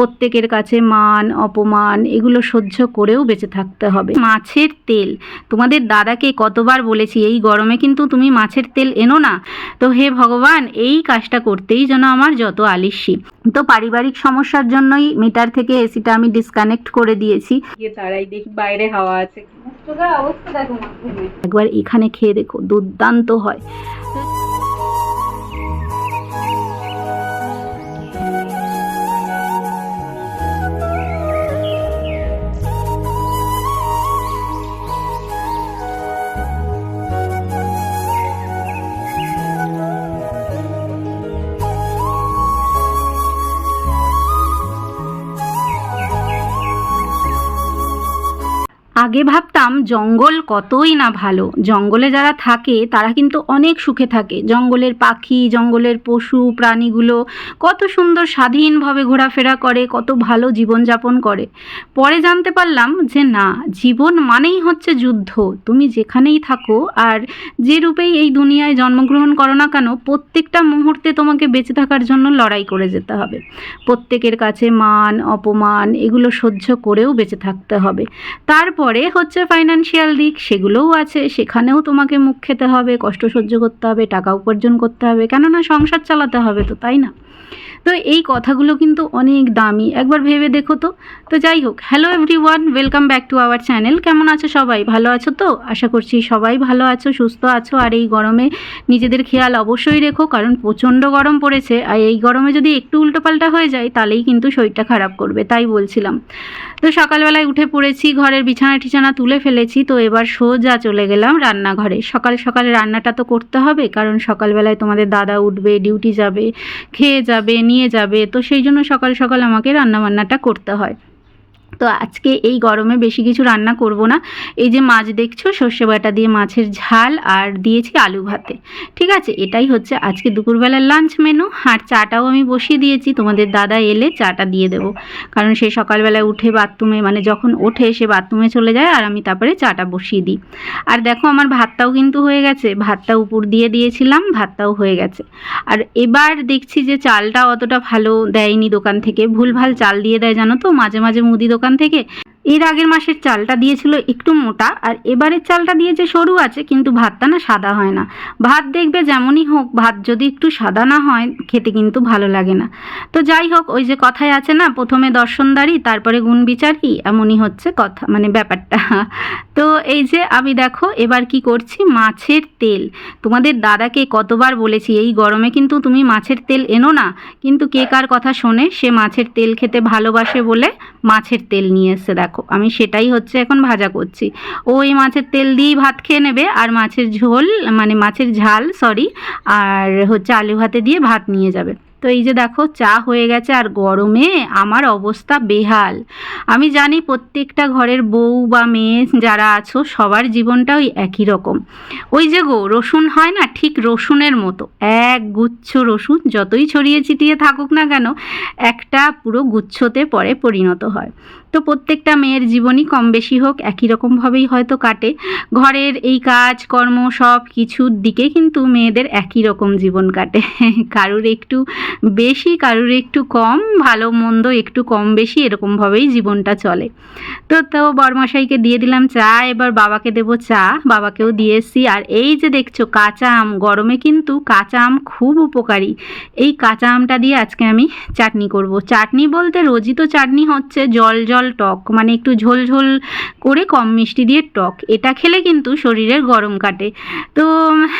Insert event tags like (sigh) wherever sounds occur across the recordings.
প্রত্যেকের কাছে মান অপমান এগুলো সহ্য করেও বেঁচে থাকতে হবে। মাছের তেল তোমাদের দাদাকে কতবার বলেছি এই গরমে কিন্তু তুমি মাছের তেল এনো না। তো হে ভগবান এই কাজটা করতেই যেন আমার যত আলিস্যি। তো পারিবারিক সমস্যার জন্যই মিটার থেকে এসিটা আমি ডিসকানেক্ট করে দিয়েছি। তারাই দেখি বাইরে হাওয়া আছে একবার এখানে খেয়ে দেখো দুর্দান্ত হয়। আগে জঙ্গল কতই না ভালো। জঙ্গলে যারা থাকে, তারা কিন্তু অনেক সুখে থাকে। জঙ্গলের পাখি, জঙ্গলের পশু, প্রাণীগুলো কত সুন্দর স্বাধীনভাবে ঘোরাফেরা করে, কত ভালো জীবনযাপন করে। পরে জানতে পারলাম যে না, জীবন মানেই হচ্ছে যুদ্ধ। তুমি যেখানেই থাকো আর যে রূপেই এই দুনিয়ায় জন্মগ্রহণ করো না কেন, প্রত্যেকটা মুহূর্তে তোমাকে বেঁচে থাকার জন্য লড়াই করে যেতে হবে। প্রত্যেকের কাছে মান, অপমান, এগুলো সহ্য করেও বেঁচে থাকতে হবে। তারপরে হচ্ছে ফাইনান্সিয়াল দিক, সেগুলোও আছে। সেখানেও তোমাকে মুখ খেতে হবে, কষ্ট সহ্য করতে হবে, টাকা উপার্জন করতে হবে। কেননা সংসার চালাতে হবে তো, তাই না? তো এই কথাগুলো কিন্তু অনেক দামি। একবার ভেবে দেখো তো। তো যাই হোক hello everyone welcome back to our channel কেমন আছো সবাই? ভালো আছো তো? আশা করছি সবাই ভালো আছো, সুস্থ আছো। আর এই গরমে নিজেদের খেয়াল অবশ্যই রেখো, কারণ প্রচণ্ড গরম পড়েছে। আর এই গরমে যদি একটু উল্টোপাল্টা হয়ে যায়, তাহলেই কিন্তু শরীরটা খারাপ করবে, তাই বলছিলাম। তো সকালবেলায় উঠে পড়েছি, ঘরের বিছানা টিছানা তুলে ফেলেছি, তো এবার সোজা চলে গেলাম রান্নাঘরে। সকাল সকাল রান্নাটা তো করতে হবে, কারণ সকালবেলায় তোমাদের দাদা উঠবে ডিউটি যাবে, খেয়ে যাবে, নিয়ে যাবে, তো সেই জন্য সকাল সকাল আমাকে রান্নাবান্নাটা করতে হয়। তো আজকে এই গরমে বেশি কিছু রান্না করব না। এই যে মাছ দেখছ, সর্ষে বাটা দিয়ে মাছের ঝাল আর দিয়েছি আলু ভাতে। ঠিক আছে, এটাই হচ্ছে আজকে দুপুরবেলার লাঞ্চ মেনু আর চাটাও আমি বসিয়ে দিয়েছি, তোমাদের দাদা এলে চাটা দিয়ে দেবো। কারণ সে সকালবেলায় উঠে বাথরুমে মানে যখন ওঠে, সে বাথরুমে চলে যায় আর আমি তারপরে চাটা বসিয়ে দিই। আর দেখো, আমার ভাতটাও কিন্তু হয়ে গেছে। ভাতটা উপর দিয়ে দিয়েছিলাম, ভাতটাও হয়ে গেছে। আর এবার দেখছি যে চালটা অতটা ভালো দেয়নি দোকান থেকে। ভুলভাল চাল দিয়ে দেয়, জানো তো? মাঝে মাঝে মুদি দোকান থেকে এর আগের মাসের চালটা দিয়েছিল একটু মোটা, আর এবারের চালটা দিয়েছে সরু আছে, কিন্তু ভাতটা না সাদা হয় না। ভাত দেখবে যেমনই হোক, ভাত যদি একটু সাদা না হয়, খেতে কিন্তু ভালো লাগে না। তো যাই হোক, ওই যে কথায় আছে না, প্রথমে দর্শনদারি, তারপরে গুণ বিচারি এমনই হচ্ছে কথা মানে ব্যাপারটা। (laughs) তো এই যে আমি দেখো, এবার কি করছি? মাছের তেল। তোমাদের দাদাকে কতবার বলেছি, এই গরমে কিন্তু তুমি মাছের তেল এনো না, কিন্তু কে কার কথা শোনে, সে মাছের তেল খেতে ভালোবাসে বলে মাছের তেল নিয়ে এসছে, দেখো। আমি সেটাই হচ্ছে এখন ভাজা করছি। ও এই মাছের তেল দিয়েই ভাত খেয়ে নেবে, আর মাছের ঝোল মানে মাছের ঝাল সরি আর হচ্ছে আলু ভাতে দিয়ে ভাত নিয়ে যাবে। তো এই যে দেখো, চা হয়ে গেছে, আর গরমে আমার অবস্থা বেহাল। আমি জানি প্রত্যেকটা ঘরের বউ বা মেয়ে যারা আছো, সবার জীবনটা ওই একই রকম। ওই যে গো, রসুন হয় না, ঠিক রসুনের মতো। এক গুচ্ছ রসুন, যতই ছড়িয়ে ছিটিয়ে থাকুক না কেন, একটা পুরো গুচ্ছতে পরে পরিণত হয়। তো প্রত্যেকটা মেয়ের জীবনই কম বেশি হোক, একই রকমভাবেই হয়তো কাটে। ঘরের এই কাজ, কর্ম, সব কিছুর দিকে কিন্তু মেয়েদের একই রকম জীবন কাটে। (laughs) কারুর একটু বেশি, কারুর একটু কম, ভালো মন্দ একটু কম বেশি এরকমভাবেই জীবনটা চলে। তো তো বরমশাইকে দিয়ে দিলাম চা, এবার বাবাকে দেবো চা, বাবাকেও দিয়ে এসছি। আর এই যে দেখছ কাঁচা আম, গরমে কিন্তু কাঁচা আম খুব উপকারী। এই কাঁচা আমটা দিয়ে আজকে আমি চাটনি করব। চাটনি বলতে রোজই তো চাটনি হচ্ছে, জল জল টক মানে একটু ঝোল ঝোল করে কম মিষ্টি দিয়ে টক। এটা খেলে কিন্তু শরীরের গরম কাটে। তো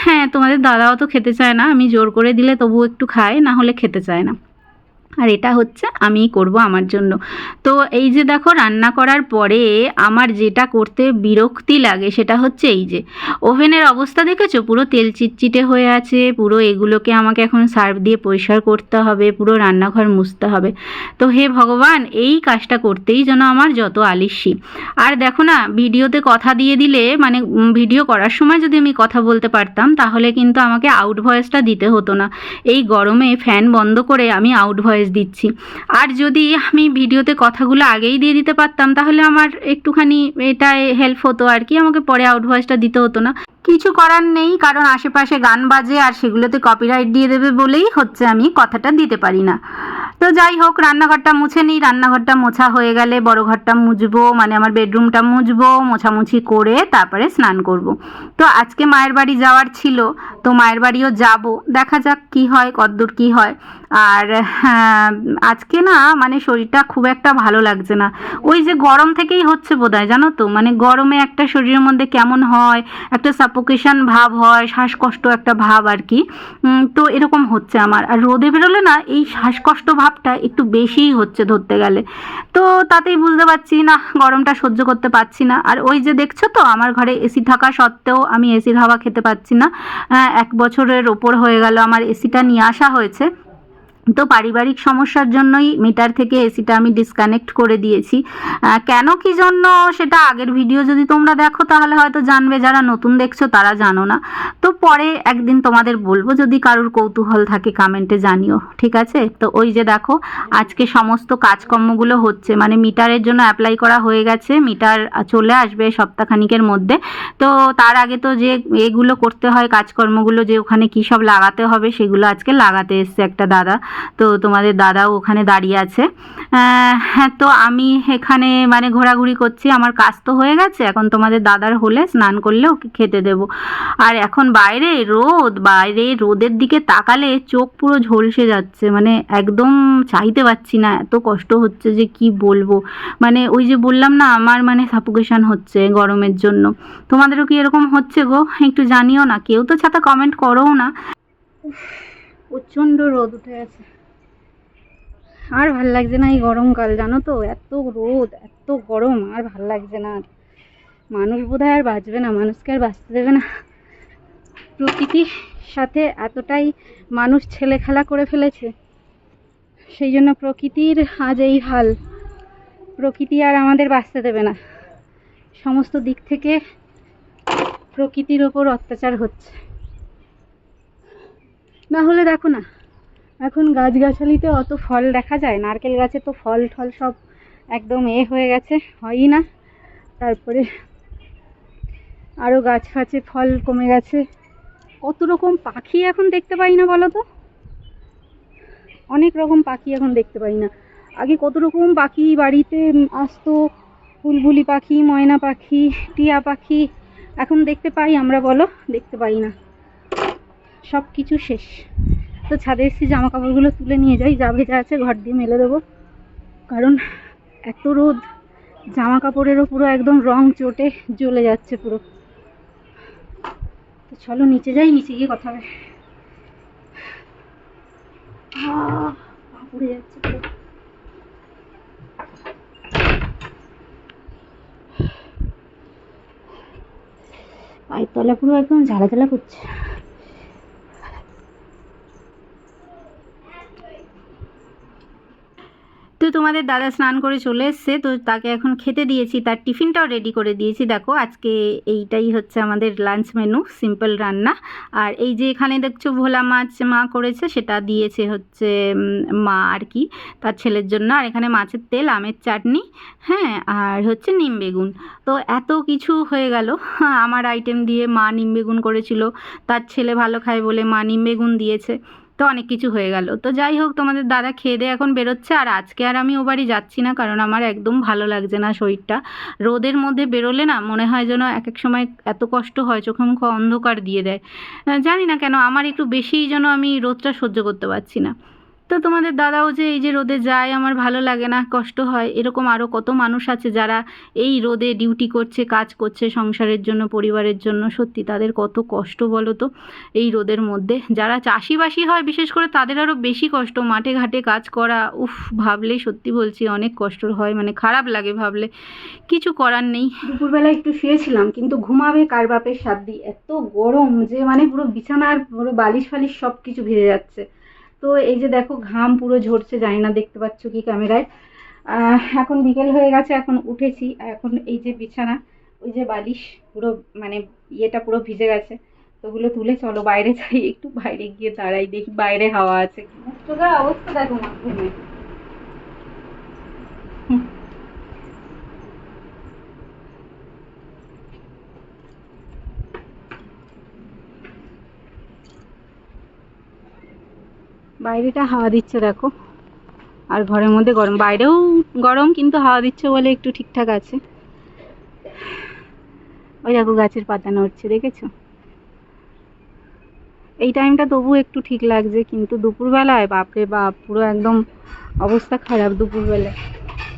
হ্যাঁ তোমাদের দাদাও তো খেতে চায় না। আমি জোর করে দিলে তবু একটু খায়, না হলে খেতে চায় না। আর এটা হচ্ছে আমি করব আমার জন্য। তো এই যে দেখো, রান্না করার পরে আমার যেটা করতে বিরক্তি লাগে সেটা হচ্ছে এই যে, ওভেনের অবস্থা দেখেছ? পুরো তেল চিটচিটে হয়ে আছে, পুরো এগুলোকে আমাকে এখন সার্ফ দিয়ে পরিষ্কার করতে হবে, পুরো রান্নাঘর মুছতে হবে। তো হে ভগবান, এই কাজটা করতেই যেন আমার যত আলিস্যি। আর দেখো না, ভিডিওতে কথা দিয়ে দিলে মানে ভিডিও করার সময় যদি আমি কথা বলতে পারতাম, তাহলে কিন্তু আমাকে আউট ভয়েসটা দিতে হতো না। এই গরমে ফ্যান বন্ধ করে আমি আউট ভয়েস দিচ্ছি। আর যদি আমি ভিডিওতে কথাগুলো আগেই দিয়ে দিতে পারতাম, তাহলে আমার একটুখানি এটা হেল্প হতো আর কি, আমাকে পরে আউট দিতে হতো না। কিছু করার নেই কারণ আশেপাশে গান বাজে আর সেগুলোতে কপিরাইট দিয়ে দেবে বলেই হচ্ছে আমি কথাটা দিতে পারি না। তো যাই হোক রান্নাঘরটা মুছে নিই রান্নাঘরটা মোছা হয়ে গেলে বড় ঘরটা মুছবো মানে আমার বেডরুমটা মুছবো মোছামুছি করে তারপরে স্নান করব। তো আজকে মায়ের বাড়ি যাওয়ার ছিল তো মায়ের বাড়িও যাব দেখা যাক কি হয় কদ্দূর কি হয়। আর হ্যাঁ, আজকে না মানে শরীরটা খুব একটা ভালো লাগছে না। ওই যে গরম থেকেই হচ্ছে বোধহয় জানো তো? মানে গরমে একটা শরীরের মধ্যে কেমন হয় একটা সাপোকেশন ভাব হয়, শ্বাসকষ্ট একটা ভাব আর কি তো এরকম হচ্ছে আমার। আর রোদে বেরোলে না, এই শ্বাসকষ্ট ভাবটা একটু বেশিই হচ্ছে ধরতে গেলে। তো তাতেই বুঝতে পারছি, না, গরমটা সহ্য করতে পারছি না। আর ওই যে দেখছ তো, আমার ঘরে এসি থাকা সত্ত্বেও আমি এসির হাওয়া খেতে পারছি না। এক বছরের ওপর হয়ে গেল, আমার এসিটা নিয়ে আসা হয়েছে। তো পারিবারিক সমস্যার জন্যই মিটার থেকে এসিটা আমি ডিসকানেক্ট করে দিয়েছি। কেন কি জন্য সেটা আগের ভিডিও যদি তোমরা দেখো তাহলে হয়তো জানবে, যারা নতুন দেখছ তারা জানো না। তো পরে একদিন তোমাদের বলব, যদি কারোর কৌতূহল থাকে কমেন্টে জানিও, ঠিক আছে? তো ওই যে দেখো, আজকে সমস্ত কাজকর্মগুলো হচ্ছে মানে মিটারের জন্য অ্যাপ্লাই করা হয়ে গেছে মিটার চলে আসবে সপ্তাহখানিকের মধ্যে। তো তার আগে তো যে এগুলো করতে হয়, কাজকর্মগুলো যে ওখানে কী সব লাগাতে হবে সেগুলো আজকে লাগাতে এসছে একটা দাদা। তো তোমাদের দাদাও ওখানে দাঁড়িয়ে আছে। হ্যাঁ তো আমি এখানে মানে ঘোরাঘুরি করছি, আমার কাজ তো হয়ে গেছে, এখন তোমাদের দাদার হলে স্নান করলে ওকে খেতে দেবো। আর এখন বাইরে রোদ, বাইরে রোদের দিকে তাকালে চোখ পুরো ঝলসে যাচ্ছে মানে একদম চাইতে পারছি না, এত কষ্ট হচ্ছে যে কি বলব। মানে ওই যে বললাম না, আমার মানে সাফোকেশন হচ্ছে গরমের জন্য। তোমাদেরও কি এরকম হচ্ছে গো? একটু জানিও না, কেউ তো ছাতা কমেন্ট করোও না। প্রচণ্ড রোদ উঠে গেছে। আর ভালো লাগছে না এই গরমকাল, জানো তো? এত রোদ, এত গরম, আর ভালো লাগছে না। আর মানুষ বোধহয় আর বাঁচবে না, মানুষকে আর বাঁচতে দেবে না। প্রকৃতির সাথে এতটাই মানুষ ছেলে খেলা করে ফেলেছে, সেই জন্য প্রকৃতির আজ এই হাল। প্রকৃতি আর আমাদের বাঁচতে দেবে না। সমস্ত দিক থেকে প্রকৃতির ওপর অত্যাচার হচ্ছে। না হলে দেখো না, এখন গাছগাছালিতে অত ফল দেখা যায়, নারকেল গাছে তো ফল টল সব একদম এ হয়ে গেছে, হয়ই না। তারপরে আরও গাছ ফাছে ফল কমে গেছে। কত রকম পাখি এখন দেখতে পাই না বলো তো? অনেক রকম পাখি এখন দেখতে পাই না। আগে কত রকম পাখি, বাড়িতে আসতো বুলবুলি পাখি, ময়না পাখি, টিয়া পাখি, এখন দেখতে পাই আমরা বলো, দেখতে পাই না। সব কিছু শেষ। তো ছাদে এসেছি জামা কাপড়গুলো তুলে নিয়ে যাই, যা ভেজা আছে ঘর দিয়ে মেলে দেবো। কারণ এত রোদ জামা কাপড়েরও পুরো একদম রং চটে জ্বলে যাচ্ছে পুরো। তো চলো নিচে যাই, নিচে গিয়ে কথা হবে। পুড়ে যাচ্ছে পুরো। পায়ের তলা পুরো একদম ঝালা ঝালা করছে। তোমাদের দাদা স্নান করে চলে এসছে, তো তাকে এখন খেতে দিয়েছি। তার টিফিনটাও রেডি করে দিয়েছি। দেখো, আজকে এইটাই হচ্ছে আমাদের লাঞ্চ মেনু সিম্পল রান্না। আর এই যে এখানে দেখছ, ভোলা মাছ মা করেছে, সেটা দিয়েছে হচ্ছে মা আর কি, তার ছেলের জন্য। আর এখানে মাছের তেল, আমের চাটনি হ্যাঁ আর হচ্ছে নিম বেগুন। তো এত কিছু হয়ে গেল। আমার আইটেম দিয়ে মা নিম বেগুন করেছিল। তার ছেলে ভালো খায় বলে মা নিম বেগুন দিয়েছে। তো অনেক কিছু হয়ে গেল। তো যাই হোক, তোমাদের দাদা খেয়ে দিয়ে এখন বেরোচ্ছে আর আজকে আর আমি ও বাড়ি যাচ্ছি না কারণ আমার একদম ভালো লাগছে না শরীরটা। রোদের মধ্যে বেরোলে না মনে হয় যেন এক এক সময় এত কষ্ট হয়, চোখে মুখে অন্ধকার দিয়ে দেয়। জানি না কেন, আমার একটু বেশিই যেন আমি রোদটা সহ্য করতে পারছি না। তো তোমাদের দাদাও যে এই যে রোদে যায়, আমার ভালো লাগে না, কষ্ট হয়। এরকম আরও কত মানুষ আছে যারা এই রোদে ডিউটি করছে, কাজ করছে, সংসারের জন্য, পরিবারের জন্য। সত্যি তাদের কত কষ্ট বলো তো এই রোদের মধ্যে। যারা চাষিবাসী হয়, বিশেষ করে তাদের আরও বেশি কষ্ট। মাঠে ঘাটে কাজ করা, উফ ভাবলেই সত্যি বলছি, অনেক কষ্ট হয়। মানে খারাপ লাগে ভাবলে। কিছু করার নেই। দুপুরবেলা একটু শুয়েছিলাম, কিন্তু ঘুমাবে কার বাপের সাদ্দি এত গরম যে মানে পুরো বিছানার পুরো বালিশ ফালিশ সব কিছু ভিজে যাচ্ছে। তো এই যে দেখো ঘাম পুরো ঝরছে জানি না দেখতে পাচ্ছ কি ক্যামেরায়। এখন বিকেল হয়ে গেছে এখন উঠেছি এখন এই যে বিছানা ওই যে বালিশ পুরো মানে ইয়েটা পুরো ভিজে গেছে। তো ওগুলো তুলে চলো বাইরে যাই একটু বাইরে গিয়ে দাঁড়াই দেখি বাইরে হাওয়া আছে মুক্তদার অবস্থা দেখো না হুম। বাইরেটা হাওয়া দিচ্ছে, দেখো। আর ঘরের মধ্যে গরম। বাইরেও গরম, কিন্তু হাওয়া দিচ্ছে বলে একটু ঠিকঠাক আছে। ওই দেখো গাছের পাতা নড়ছে, দেখেছ? এই টাইমটা তবু একটু ঠিক লাগছে, কিন্তু দুপুরবেলায়, বাপরে বাপ, পুরো একদম অবস্থা খারাপ দুপুরবেলায়।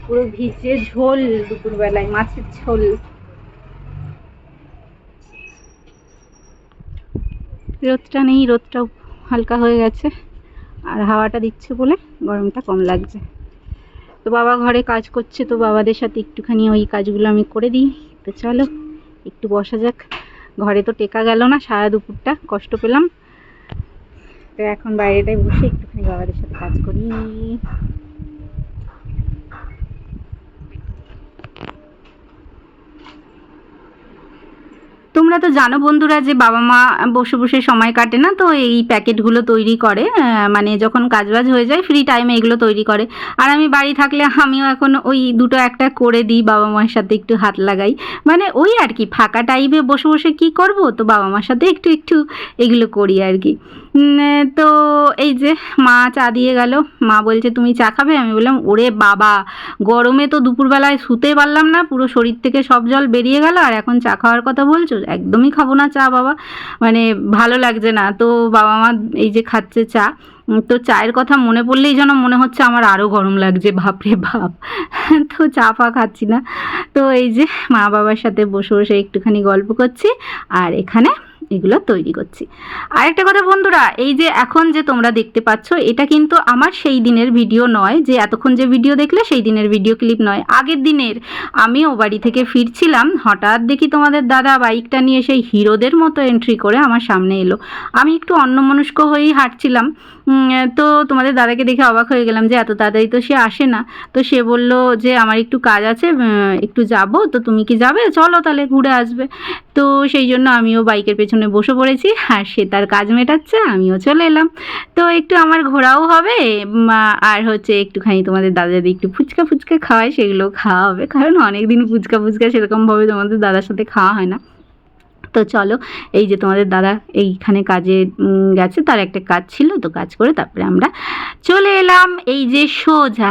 পুরো ভিজে ঝোল দুপুরবেলায়, মাছের ঝোল। রোদটা নেই, রোদটাও হালকা হয়ে গেছে। আর হাওয়াটা দিচ্ছে বলে গরমটা কম লাগছে। তো বাবা ঘরে কাজ করছে, তো বাবাদের সাথে একটুখানি ওই কাজগুলো আমি করে দিই। তো চলো, একটু বসা যাক। ঘরে তো টেকা গেল না, সারা দুপুরটা কষ্ট পেলাম। তো এখন বাইরেটায় বসে একটুখানি বাবাদের সাথে কাজ করি। তোমরা তো জানো বন্ধুরা যে বাবা মা বসে বসে সময় কাটে না, তো এই প্যাকেটগুলো তৈরি করে মানে যখন কাজবাজ হয়ে যায় ফ্রি টাইমে এগুলো তৈরি করে। আর আমি বাড়ি থাকলে আমিও এখন ওই দুটো একটা করে দিই, বাবা মায়ের সাথে একটু হাত লাগাই। মানে ওই আর কি, ফাঁকা টাইমে বসে বসে কি করব? তো বাবা মার সাথে একটু একটু এগুলো করি আর কি। তো এই যে মা চা দিয়ে গেল, মা বলছে, তুমি চা খাবে? আমি বললাম, ওরে বাবা, গরমে তো দুপুরবেলায় শুতে পারলাম না, পুরো শরীর থেকে সব জল বেরিয়ে গেল, আর এখন চা খাওয়ার কথা বলছো? একদমই খাব না চা, বাবা। মানে ভালো লাগছে না। তো বাবা মা এই যে খাচ্ছে চা তো চায়ের কথা মনে পড়লেই যেন মনে হচ্ছে আমার আরও গরম লাগছে। বাপরে বাপ। (laughs) তো চা ফা খাচ্ছি না। তো এই যে মা বাবার সাথে বসে বসে একটুখানি গল্প করছি। আর এখানে এগুলো তৈরি করছি। আরেকটা কথা বন্ধুরা, এই যে এখন যে তোমরা দেখতে পাচ্ছ, এটা কিন্তু আমার সেই দিনের ভিডিও নয় যে এতক্ষণ যে ভিডিও দেখলে সেই দিনের ভিডিও ক্লিপ নয়। আগের দিনের আমি ও বাড়ি থেকে ফিরছিলাম, হঠাৎ দেখি তোমাদের দাদা বাইকটা নিয়ে সেই হিরোদের মতো এন্ট্রি করে আমার সামনে এলো। আমি একটু অন্যমনস্ক হয়েই হাঁটছিলাম। তো তোমাদের দাদাকে দেখে অবাক হয়ে গেলাম যে এত তাড়াতাড়ি তো সে আসে না। তো সে বলল যে আমার একটু কাজ আছে একটু যাব, তো তুমি কি যাবে? চলো তাহলে ঘুরে আসবে। তো সেই জন্য আমিও বাইকের পেছনে বসে পড়েছি, আর সে তার কাজ মেটাচ্ছে, আমিও চলে এলাম। তো একটু আমার ঘোরাও হবে আর হচ্ছে একটুখানি তোমাদের দাদা যদি একটু ফুচকা ফুচকা খাওয়ায় সেগুলো খাওয়া হবে। কারণ অনেক দিন ফুচকা ফুচকা সেরকমভাবে তোমাদের দাদার সাথে খাওয়া হয় না। তো চলো, এই যে তোমাদের দাদা এইখানে কাজে গেছে, তার একটা কাজ ছিল, তো কাজ করে তারপরে আমরা চলে এলাম। এই যে সোজা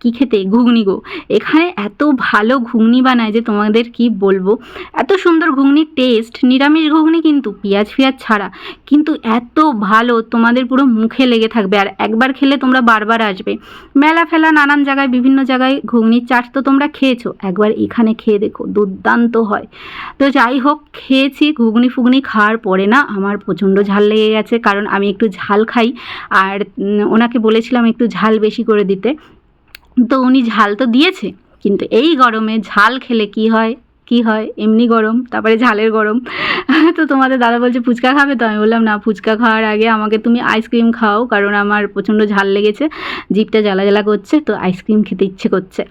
কি খেতে? ঘুগনি গো। এখানে এত ভালো ঘুগনি বানায় যে তোমাদের কি বলব? এত সুন্দর ঘুগনির টেস্ট নিরামিষ ঘুগনি কিন্তু পেঁয়াজ ফিয়াজ ছাড়া। কিন্তু এত ভালো, তোমাদের পুরো মুখে লেগে থাকবে। আর একবার খেলে তোমরা বারবার আসবে। মেলা ফেলা নানান জায়গায়, বিভিন্ন জায়গায় ঘুগনির চাট তো তোমরা খেয়েছো। একবার এখানে খেয়ে দেখো, দুর্দান্ত হয়। তো যাই হোক, খেয়েছি। ঘুগনি ফুগনি খাওয়ার পরে না, আমার প্রচণ্ড ঝাল লেগে গেছে। কারণ আমি একটু ঝাল খাই। আর ওনাকে বলেছিলাম একটু ঝাল বেশি করে দিতে। তো উনি ঝাল তো দিয়েছে কিন্তু এই গরমে ঝাল খেলে কি হয়? কি হয়? এমনি গরম, তারপরে ঝালের গরম। (laughs) তো তোমাদের দাদা বলছে, ফুচকা খাবে তো? আমি বললাম, না, ফুচকা খাওয়ার আগে আমাকে তুমি আইসক্রিম খাও, কারণ আমার প্রচণ্ড ঝাল লেগেছে, জিভটা জ্বালা জ্বালা করছে, তো আইসক্রিম খেতে ইচ্ছে করছে।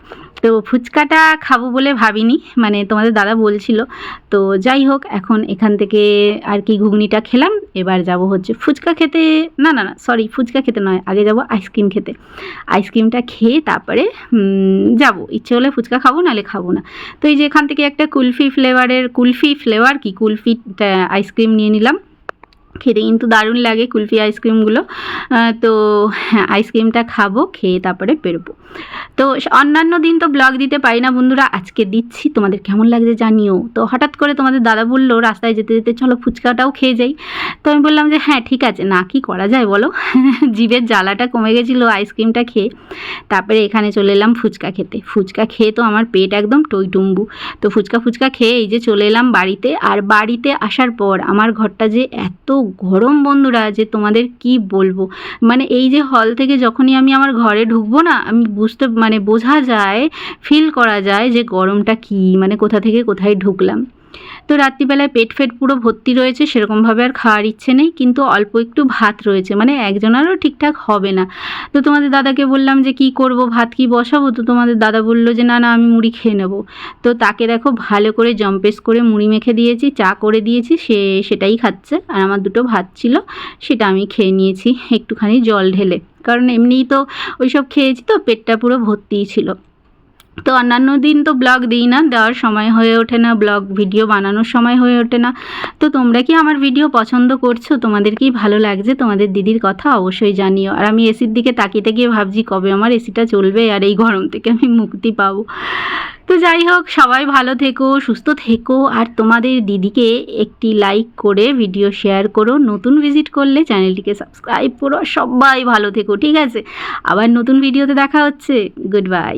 তো ফুচকাটা খাব বলে ভাবিনি মানে তোমাদের দাদা বলছিল। তো যাই হোক, এখন এখান থেকে আর কি ঘুগনিটা খেলাম, এবার যাব হচ্ছে ফুচকা খেতে। না না না সরি ফুচকা খেতে নয়, আগে যাব আইসক্রিম খেতে। আইসক্রিমটা খেয়ে তারপরে যাব। ইচ্ছে হলে ফুচকা খাব, নাহলে খাব না। তো এই যে এখান থেকে একটা কুলফি ফ্লেভারের, কুলফি ফ্লেভার কি? কুলফি আইসক্রিম নিয়ে নিলাম। খেতে কিন্তু দারুণ লাগে কুলফি আইসক্রিমগুলো। তো হ্যাঁ আইসক্রিমটা খাব, খেয়ে তারপরে বেরোবো। তো অন্যান্য দিন তো ব্লগ দিতে পারি না, বন্ধুরা। আজকে দিচ্ছি। তোমাদের কেমন লাগছে জানিও। তো হঠাৎ করে তোমাদের দাদা বলল, রাস্তায় যেতে যেতে চলো ফুচকাটাও খেয়ে যাই। তো আমি বললাম যে হ্যাঁ ঠিক আছে। না, কি করা যায় বলো? (laughs) জিভের জ্বালাটা কমে গেছিল আইসক্রিমটা খেয়ে। তারপরে এখানে চলে এলাম ফুচকা খেতে। ফুচকা খেয়ে তো আমার পেট একদম টইটুম্বু। তো ফুচকা ফুচকা খেয়ে এই যে চলে এলাম বাড়িতে। আর বাড়িতে আসার পর আমার ঘরটা যে এত গরম, বন্ধুরা, যে তোমাদের কি বলব? মানে এই যে হল থেকে যখনই আমি আমার ঘরে ঢুকবো না, আমি বুঝতে মানে বোঝা যায় ফিল করা যায় যে গরমটা কি মানে কোথা থেকে কোথায় ঢুকলাম। তো রাত্রিবেলায় পেট ফেট পুরো ভর্তি রয়েছে, সেরকমভাবে আর খাওয়ার ইচ্ছে নেই, কিন্তু অল্প একটু ভাত রয়েছে মানে একজনেরও ঠিকঠাক হবে না। তো তোমাদের দাদাকে বললাম যে, কি করব? ভাত কি বসাবো? তো তোমাদের দাদা বলল যে, না না, আমি মুড়ি খেয়ে নেব। তো তাকে দেখো ভালো করে জম্পেস করে মুড়ি মেখে দিয়েছি, চা করে দিয়েছি, সে সেটাই খাচ্ছে। আর আমার দুটো ভাত ছিল, সেটা আমি খেয়ে নিয়েছি, একটুখানি জল ঢেলে। কারণ এমনিই তো ওইসব খেয়েছি তো পেটটা পুরো ভর্তিই ছিল। তো অন্যান্য দিন তো ব্লগ দিই না, দেওয়ার সময় হয়ে ওঠে না ব্লগ ভিডিও বানানোর সময় হয়ে ওঠে না। তো তোমরা কি আমার ভিডিও পছন্দ করছ? তোমাদের কি ভালো লাগছে? তোমাদের দিদির কথা অবশ্যই জানিও। আর আমি এসির দিকে তাকিয়ে গিয়ে ভাবছি, কবে আমার এসিটা চলবে? আর এই গরম থেকে আমি মুক্তি পাবো। তো যাই হোক, সবাই ভালো থেকো, সুস্থ থেকো। আর তোমাদের দিদিকে একটি লাইক করে ভিডিও শেয়ার করো। নতুন ভিজিট করলে চ্যানেলটিকে সাবস্ক্রাইব করো। সবাই ভালো থেকো, ঠিক আছে? আবার নতুন ভিডিওতে দেখা হচ্ছে। Good bye